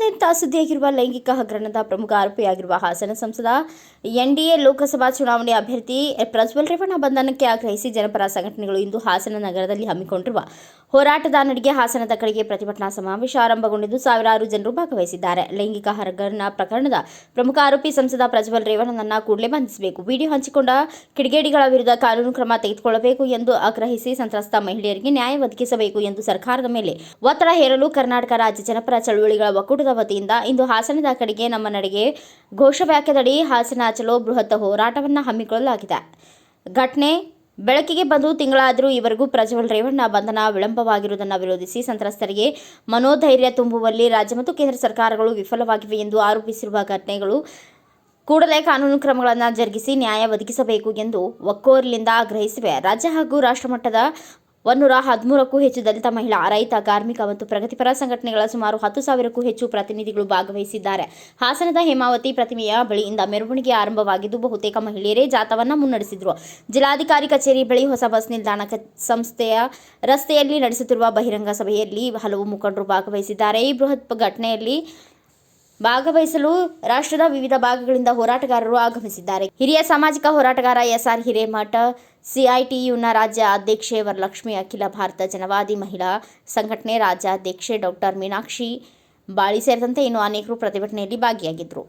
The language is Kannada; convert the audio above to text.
ಸುದ್ದಿಯಾಗಿರುವ ಲೈಂಗಿಕ ಹಗರಣದ ಪ್ರಮುಖ ಆರೋಪಿಯಾಗಿರುವ ಹಾಸನ ಸಂಸದ ಎನ್ಡಿಎ ಲೋಕಸಭಾ ಚುನಾವಣೆ ಅಭ್ಯರ್ಥಿ ಪ್ರಜ್ವಲ್ ರೇವಣ್ಣ ಬಂಧನಕ್ಕೆ ಆಗ್ರಹಿಸಿ ಜನಪರ ಸಂಘಟನೆಗಳು ಇಂದು ಹಾಸನ ನಗರದಲ್ಲಿ ಹಮ್ಮಿಕೊಂಡಿರುವ ಹೋರಾಟದ ನಡಿಗೆ ಹಾಸನದ ಕಡೆಗೆ ಪ್ರತಿಭಟನಾ ಸಮಾವೇಶ ಆರಂಭಗೊಂಡಿದ್ದು ಸಾವಿರಾರು ಜನರು ಭಾಗವಹಿಸಿದ್ದಾರೆ. ಲೈಂಗಿಕ ಹಗರಣ ಪ್ರಕರಣದ ಪ್ರಮುಖ ಆರೋಪಿ ಸಂಸದ ಪ್ರಜ್ವಲ್ ರೇವಣ್ಣನನ್ನ ಕೂಡಲೇ ಬಂಧಿಸಬೇಕು. ವಿಡಿಯೋ ಹಂಚಿಕೊಂಡ ಕಿಡಿಗೇಡಿಗಳ ವಿರುದ್ಧ ಕಾನೂನು ಕ್ರಮ ತೆಗೆದುಕೊಳ್ಳಬೇಕು ಎಂದು ಆಗ್ರಹಿಸಿ ಸಂತ್ರಸ್ತ ಮಹಿಳೆಯರಿಗೆ ನ್ಯಾಯ ಒದಗಿಸಬೇಕು ಎಂದು ಸರ್ಕಾರದ ಮೇಲೆ ಒತ್ತಡ ಹೇರಲು ಕರ್ನಾಟಕ ರಾಜ್ಯ ಜನಪರ ಚಳುವಳಿಗಳ ಒಕ್ಕೂಟದ ವತಿಯಿಂದ ಇಂದು ಹಾಸನದ ಕಡೆಗೆ ನಮ್ಮ ನಡೆಗೆ ಘೋಷವಾಕ್ಯದಡಿ ಹಾಸನ ಚಲೋ ಬೃಹತ್ ಹೋರಾಟವನ್ನು ಹಮ್ಮಿಕೊಳ್ಳಲಾಗಿದೆ. ಘಟನೆ ಬೆಳಕಿಗೆ ಬಂದು ತಿಂಗಳಾದರೂ ಇವರೆಗೂ ಪ್ರಜ್ವಲ್ ರೇವಣ್ಣ ಬಂಧನ ವಿಳಂಬವಾಗಿರುವುದನ್ನು ವಿರೋಧಿಸಿ ಸಂತ್ರಸ್ತರಿಗೆ ಮನೋಧೈರ್ಯ ತುಂಬುವಲ್ಲಿ ರಾಜ್ಯ ಮತ್ತು ಕೇಂದ್ರ ಸರ್ಕಾರಗಳು ವಿಫಲವಾಗಿವೆ ಎಂದು ಆರೋಪಿಸಿರುವ ಘಟನೆಗಳು ಕೂಡಲೇ ಕಾನೂನು ಕ್ರಮಗಳನ್ನು ಜರುಗಿಸಿ ನ್ಯಾಯ ಒದಗಿಸಬೇಕು ಎಂದು ಒಕ್ಕೋರ್ಲಿಂದ ಆಗ್ರಹಿಸಿವೆ. ರಾಜ್ಯ ಹಾಗೂ ರಾಷ್ಟ್ರಮಟ್ಟದ ಒನ್ನೂರ ಹದಿಮೂರಕ್ಕೂ ಹೆಚ್ಚು ದಲಿತ ಮಹಿಳಾ, ರೈತ, ಕಾರ್ಮಿಕ ಮತ್ತು ಪ್ರಗತಿಪರ ಸಂಘಟನೆಗಳ ಸುಮಾರು ಹತ್ತು ಸಾವಿರಕ್ಕೂ ಹೆಚ್ಚು ಪ್ರತಿನಿಧಿಗಳು ಭಾಗವಹಿಸಿದ್ದಾರೆ. ಹಾಸನದ ಹೇಮಾವತಿ ಪ್ರತಿಮೆಯ ಬಳಿಯಿಂದ ಮೆರವಣಿಗೆ ಆರಂಭವಾಗಿದ್ದು, ಬಹುತೇಕ ಮಹಿಳೆಯರೇ ಜಾಥವನ್ನು ಮುನ್ನಡೆಸಿದರು. ಜಿಲ್ಲಾಧಿಕಾರಿ ಕಚೇರಿ ಬಳಿ ಹೊಸ ಬಸ್ ನಿಲ್ದಾಣ ಸಂಸ್ಥೆಯ ರಸ್ತೆಯಲ್ಲಿ ನಡೆಸುತ್ತಿರುವ ಬಹಿರಂಗ ಸಭೆಯಲ್ಲಿ ಹಲವು ಮುಖಂಡರು ಭಾಗವಹಿಸಿದ್ದಾರೆ. ಈ ಬೃಹತ್ ಘಟನೆಯಲ್ಲಿ ಭಾಗವಹಿಸಲು ರಾಷ್ಟ್ರದ ವಿವಿಧ ಭಾಗಗಳಿಂದ ಹೋರಾಟಗಾರರು ಆಗಮಿಸಿದ್ದಾರೆ. ಹಿರಿಯ ಸಾಮಾಜಿಕ ಹೋರಾಟಗಾರ ಎಸ್ಆರ್ ಹಿರೇಮಠ, ಸಿಐಟಿಯುನ ರಾಜ್ಯ ಅಧ್ಯಕ್ಷೆ ವರಲಕ್ಷ್ಮಿ, ಅಖಿಲ ಭಾರತ ಜನವಾದಿ ಮಹಿಳಾ ಸಂಘಟನೆ ರಾಜ್ಯಾಧ್ಯಕ್ಷೆ ಡಾಕ್ಟರ್ ಮೀನಾಕ್ಷಿ ಬಾಳಿ ಸೇರಿದಂತೆ ಇನ್ನು ಅನೇಕರು ಪ್ರತಿಭಟನೆಯಲ್ಲಿ ಭಾಗಿಯಾಗಿದ್ದರು.